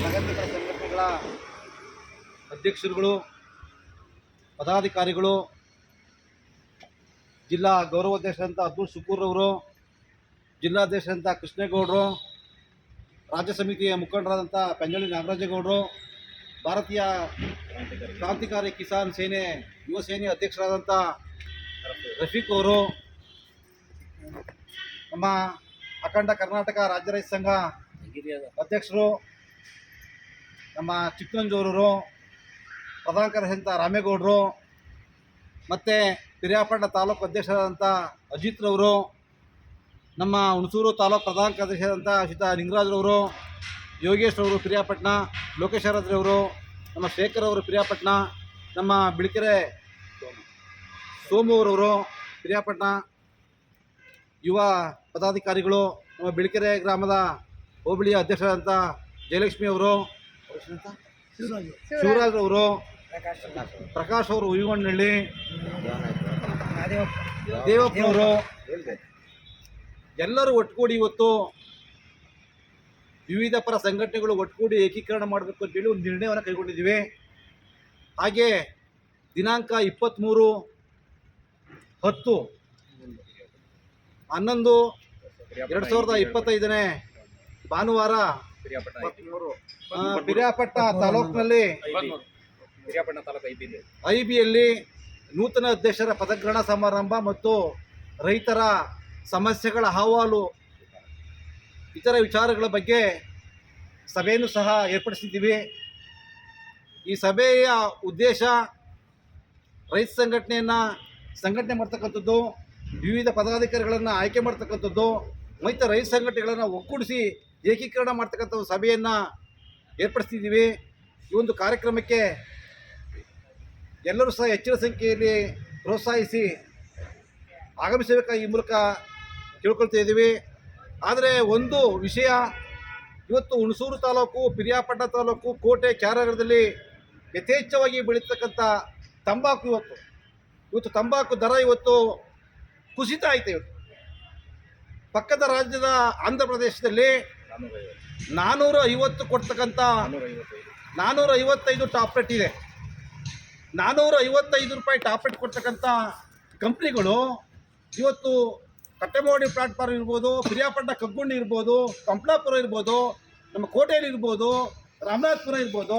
ಪ್ರಗತಿಪರ ಸಂಘಟನೆಗಳ ಅಧ್ಯಕ್ಷರುಗಳು, ಪದಾಧಿಕಾರಿಗಳು, ಜಿಲ್ಲಾ ಗೌರವಾಧ್ಯಕ್ಷರಂತ ಅಬ್ದುಲ್ ಸುಕೂರ್ ಅವರು ಜಿಲ್ಲಾಧ್ಯಕ್ಷರಂತ ಕೃಷ್ಣೇಗೌಡರು, ರಾಜ್ಯ ಸಮಿತಿಯ ಮುಖಂಡರಾದಂಥ ಪಂಜಳಿ ನಾಗರಾಜೇಗೌಡರು, ಭಾರತೀಯ ಕ್ರಾಂತಿಕಾರಿ ಕಿಸಾನ್ ಸೇನೆ, ಯುವ ಸೇನೆ ಅಧ್ಯಕ್ಷರಾದಂಥ ರಫೀಕ್ ಅವರು, ನಮ್ಮ ಅಖಂಡ ಕರ್ನಾಟಕ ರಾಜ್ಯ ರೈತ ಸಂಘ ಅಧ್ಯಕ್ಷರು, ನಮ್ಮ ಚಿಕ್ಕನಂಜೂರವರು ಪ್ರಧಾನ ಕಾರ್ಯದರ್ಶಿ ರಾಮೇಗೌಡರು, ಮತ್ತು ಪಿರಿಯಾಪಟ್ಟಣ ತಾಲೂಕು ಅಧ್ಯಕ್ಷರಾದಂಥ ಅಜಿತ್ರವರು ನಮ್ಮ ಹುಣಸೂರು ತಾಲೂಕು ಪ್ರಧಾನ ಕಾರ್ಯದರ್ಶಿಯಾದಂಥ ಶ್ರೀತ ನಿಂಗರಾಜ್ರವರು ಯೋಗೇಶ್ ಅವರು ಪಿರಿಯಾಪಟ್ಟಣ ಲೋಕೇಶ್ ಅವರು ನಮ್ಮ ಶೇಖರ್ ಅವರು ಪಿರಿಯಾಪಟ್ಟಣ ನಮ್ಮ ಬಿಳಿಕೆರೆ ಸೋಮುವರವರು ಪಿರಿಯಾಪಟ್ಟಣ ಯುವ ಪದಾಧಿಕಾರಿಗಳು, ನಮ್ಮ ಬಿಳಿಕೆರೆ ಗ್ರಾಮದ ಹೋಬಳಿಯ ಅಧ್ಯಕ್ಷರಾದಂಥ ಜಯಲಕ್ಷ್ಮಿ ಅವರು ಶಿವರಾಜ್. ಅವರು ಪ್ರಕಾಶ್ ಅವರು. ಹುಯಿಗೊಂಡಳ್ಳಿ ದೇವಪ್ಪನವರು ಎಲ್ಲರೂ ಒಟ್ಟುಗೂಡಿ ಇವತ್ತು ವಿವಿಧ ಪರ ಸಂಘಟನೆಗಳು ಒಟ್ಟುಗೂಡಿ ಏಕೀಕರಣ ಮಾಡಬೇಕು ಅಂತೇಳಿ ಒಂದು ನಿರ್ಣಯವನ್ನು ಕೈಗೊಂಡಿದ್ದೀವಿ. ಹಾಗೆ ದಿನಾಂಕ ಇಪ್ಪತ್ತ್ಮೂರು ಹತ್ತು ಹನ್ನೊಂದು ಎರಡು ಸಾವಿರದ ಇಪ್ಪತ್ತೈದನೇ ಭಾನುವಾರ ಬಿರಿಯಾಪಟ್ಟ ತಾಲೂಕಿನಲ್ಲಿ ಐಬಿಯಲ್ಲಿ. ನೂತನ ಅಧ್ಯಕ್ಷರ ಪದಗ್ರಹಣ ಸಮಾರಂಭ ಮತ್ತು ರೈತರ ಸಮಸ್ಯೆಗಳ ಅಹವಾಲು ಇತರ ವಿಚಾರಗಳ ಬಗ್ಗೆ ಸಭೆಯನ್ನು ಸಹ ಏರ್ಪಡಿಸಿದ್ದೀವಿ. ಈ ಸಭೆಯ ಉದ್ದೇಶ ರೈತ ಸಂಘಟನೆಯನ್ನು ಸಂಘಟನೆ ಮಾಡ್ತಕ್ಕಂಥದ್ದು ವಿವಿಧ ಪದಾಧಿಕಾರಿಗಳನ್ನು ಆಯ್ಕೆ ಮಾಡ್ತಕ್ಕಂಥದ್ದು ಮತ್ತು ರೈತ ಸಂಘಟನೆಗಳನ್ನು ಒಗ್ಗೂಡಿಸಿ ಏಕೀಕರಣ ಮಾಡ್ತಕ್ಕಂಥ ಒಂದು ಸಭೆಯನ್ನು ಏರ್ಪಡಿಸ್ತಿದ್ದೀವಿ. ಈ ಒಂದು ಕಾರ್ಯಕ್ರಮಕ್ಕೆ ಎಲ್ಲರೂ ಸಹ ಹೆಚ್ಚಿನ ಸಂಖ್ಯೆಯಲ್ಲಿ ಪ್ರೋತ್ಸಾಹಿಸಿ ಆಗಮಿಸಬೇಕಾಗಿ ಈ ಮೂಲಕ ತಿಳ್ಕೊಳ್ತಾ ಇದ್ದೀವಿ. ಆದರೆ ಒಂದು ವಿಷಯ ಇವತ್ತು ಹುಣಸೂರು ತಾಲೂಕು, ಪಿರಿಯಾಪಟ್ಟಣ ತಾಲೂಕು, ಕೋಟೆ ಕ್ಯಾರಗರದಲ್ಲಿ ಯಥೇಚ್ಛವಾಗಿ ಬೆಳೀತಕ್ಕಂಥ ತಂಬಾಕು ಇವತ್ತು. ಇವತ್ತು ತಂಬಾಕು ದರ ಇವತ್ತು ಕುಸಿತ ಆಯಿತು ಇವತ್ತು. ಪಕ್ಕದ ರಾಜ್ಯದ ಆಂಧ್ರ ಪ್ರದೇಶದಲ್ಲಿ ನಾನ್ನೂರ ಐವತ್ತು ಕೊಡ್ತಕ್ಕಂಥ ನಾನ್ನೂರ ಐವತ್ತೈದು ಟಾಪ್ ರೇಟ್ ಇದೆ. ನಾನ್ನೂರ ಐವತ್ತೈದು ರೂಪಾಯಿ ಟಾಪ್ ರೇಟ್ ಕೊಡ್ತಕ್ಕಂಥ ಕಂಪ್ನಿಗಳು ಇವತ್ತು ಕಟ್ಟೆಮೋಡಿ ಪ್ಲಾಟ್ಫಾರ್ಮ್ ಇರ್ಬೋದು, ಪಿರಿಯಾಪಟ್ಟಣ ಕಗ್ಗುಂಡಿ ಇರ್ಬೋದು, ಕಂಪ್ಲಾಪುರ ಇರ್ಬೋದು, ನಮ್ಮ ಕೋಟೆಯಲ್ಲಿ ಇರ್ಬೋದು, ರಾಮನಾಥಪುರ ಇರ್ಬೋದು